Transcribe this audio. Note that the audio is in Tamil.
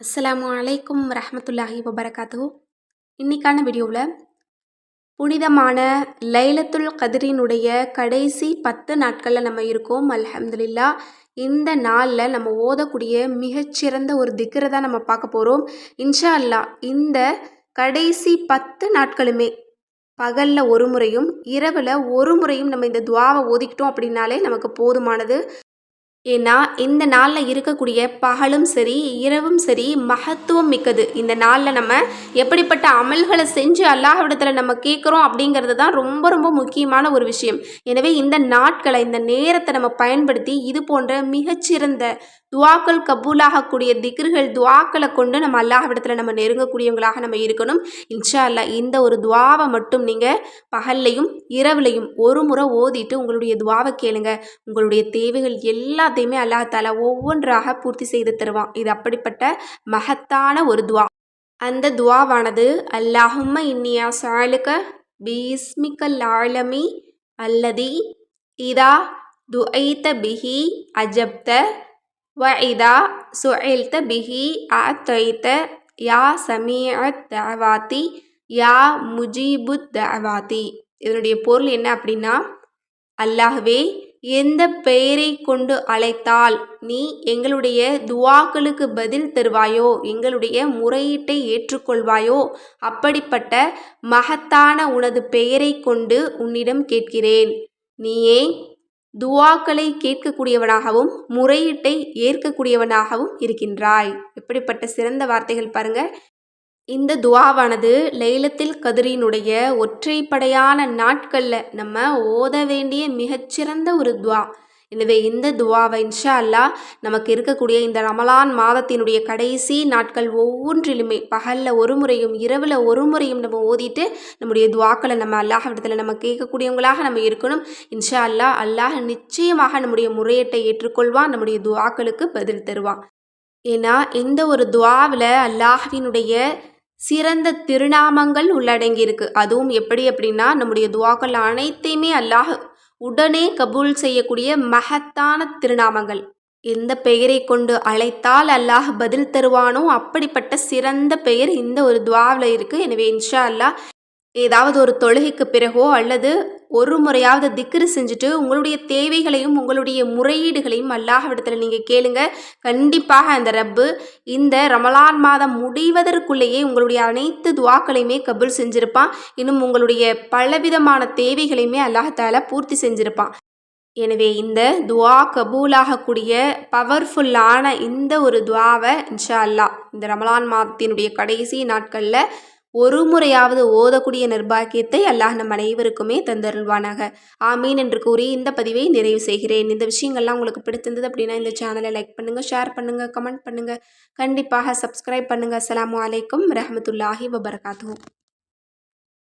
அஸ்ஸலாமு அலைக்கும் ரஹமத்துல்லாஹி வபரகாத்து இன்னைக்கான வீடியோவில் புனிதமான லைலத்துல் கதிரினுடைய கடைசி பத்து நாட்களில் நம்ம இருக்கோம். அலமதுல்லா இந்த நாளில் நம்ம ஓதக்கூடிய மிகச்சிறந்த ஒரு திக்கரை தான் நம்ம பார்க்க போகிறோம் இன்ஷா அல்லா இந்த கடைசி பத்து நாட்களுமே பகலில் ஒரு முறையும் இரவில் ஒரு முறையும் நம்ம இந்த துவாவை ஓதிக்கிட்டோம் அப்படின்னாலே நமக்கு போதுமானது. ஏன்னா இந்த நாளில் இருக்கக்கூடிய பகலும் சரி இரவும் சரி மகத்துவம் மிக்கது. இந்த நாளில் நம்ம எப்படிப்பட்ட அமல்களை செஞ்சு அல்லாஹ்விடத்தில் நம்ம கேட்குறோம் அப்படிங்கிறது தான் ரொம்ப ரொம்ப முக்கியமான ஒரு விஷயம். எனவே இந்த நாட்களை இந்த நேரத்தை நம்ம பயன்படுத்தி இது போன்ற மிகச்சிறந்த துவாக்கள் கபூலாகக்கூடிய திக்ருகள் துவாக்களை கொண்டு நம்ம அல்லாஹ்விடத்தில் நம்ம நெருங்கக்கூடியவங்களாக நம்ம இருக்கணும். இன்ஷா அல்லா இந்த ஒரு துவாவை மட்டும் நீங்கள் பகல்லையும் இரவுலையும் ஒரு முறை ஓதிட்டு உங்களுடைய துவாவை கேளுங்க. உங்களுடைய தேவைகள் எல்லாத்தையுமே அல்லாஹால ஒவ்வொன்றாக பூர்த்தி செய்து தருவான். இது அப்படிப்பட்ட மகத்தான ஒரு துவா. அந்த துவாவானது அல்லாஹும்ம இன்னியா சாலுக்க பீஸ்மிக்கல் ஆழமி அல்லதி இதா துஐத்த பிஹி அஜப்த வஇதா சுஇல்த பிஹி அத்தைத்த யா சமீஅத் தஅவாத்தி யா முஜீபுத் தஅவாத்தி இதனுடைய பொருள் என்ன அப்படின்னா அல்லாஹ்வே எந்த பெயரை கொண்டு அழைத்தால் நீ எங்களுடைய துவாக்களுக்கு பதில் தருவாயோ எங்களுடைய முறையீட்டை ஏற்றுக்கொள்வாயோ அப்படிப்பட்ட மகத்தான உனது பெயரை கொண்டு உன்னிடம் கேட்கிறேன். நீயே துவாக்களை கேட்கக்கூடியவனாகவும் முறையீட்டை ஏற்கக்கூடியவனாகவும் இருக்கின்றாய். எப்படிப்பட்ட சிறந்த வார்த்தைகள் பாருங்க. இந்த துவாவானது லைலத்தில் கதிரினுடைய ஒற்றைப்படையான நாட்களில் நம்ம ஓத வேண்டிய மிகச்சிறந்த ஒரு துவா. எனவே இந்த துவாவை இன்ஷா அல்லா நமக்கு இருக்கக்கூடிய இந்த ரமலான் மாதத்தினுடைய கடைசி நாட்கள் ஒவ்வொன்றிலுமே பகலில் ஒரு முறையும் இரவில் ஒரு முறையும் நம்ம ஓதிட்டு நம்முடைய துவாக்களை நம்ம அல்லாஹ் இடத்துல நம்ம கேட்கக்கூடியவங்களாக நம்ம இருக்கணும். இன்ஷா அல்லா அல்லாஹ் நிச்சயமாக நம்முடைய முறையீட்டை ஏற்றுக்கொள்வான் நம்முடைய துவாக்களுக்கு பதில் தருவான். ஏன்னா எந்த ஒரு துவாவில் அல்லாஹினுடைய சிறந்த திருநாமங்கள் உள்ளடங்கியிருக்கு. அதுவும் எப்படி அப்படின்னா நம்முடைய துவாக்கள் அனைத்தையுமே அல்லாஹ் உடனே கபூல் செய்யக்கூடிய மகத்தான திருநாமங்கள். எந்த பெயரை கொண்டு அழைத்தால் அல்லாஹ் பதில் தருவானோ அப்படிப்பட்ட சிறந்த பெயர் இந்த ஒரு துவாவில் இருக்குது எனவே இன்ஷா அல்லாஹ் ஏதாவது ஒரு தொழுகைக்கு பிறகோ அல்லது ஒரு முறையாவது திக்ரு செஞ்சுட்டு உங்களுடைய தேவைகளையும் உங்களுடைய முறையீடுகளையும் அல்லாஹவிடத்தில் நீங்கள் கேளுங்க. கண்டிப்பாக அந்த ரப்பு இந்த ரமலான் மாதம் முடிவதற்குள்ளேயே உங்களுடைய அனைத்து துவாக்களையுமே கபுல் செஞ்சுருப்பான். இன்னும் உங்களுடைய பலவிதமான தேவைகளையுமே அல்லாஹால பூர்த்தி செஞ்சுருப்பான். எனவே இந்த துவா கபூலாகக்கூடிய பவர்ஃபுல்லான இந்த ஒரு துவாவை இன்ஷா அல்லா இந்த ரமலான் மாதத்தினுடைய கடைசி நாட்களில் ஒரு முறையாவது ஓதக்கூடிய நிர்பாகியத்தை அல்லாஹ் நம் அனைவருக்குமே தந்தருள்வானாக. ஆமீன் என்று கூறி இந்த பதிவை நிறைவு செய்கிறேன். இந்த விஷயங்கள்லாம் உங்களுக்கு பிடித்திருந்தது அப்படின்னா இந்த சேனலை லைக் பண்ணுங்கள் ஷேர் பண்ணுங்கள் கமெண்ட் பண்ணுங்கள் கண்டிப்பாக சப்ஸ்கிரைப் பண்ணுங்கள் அஸ்லாம் வலைக்கம் ரஹமத்துல்லாஹி வபர்காத்தூ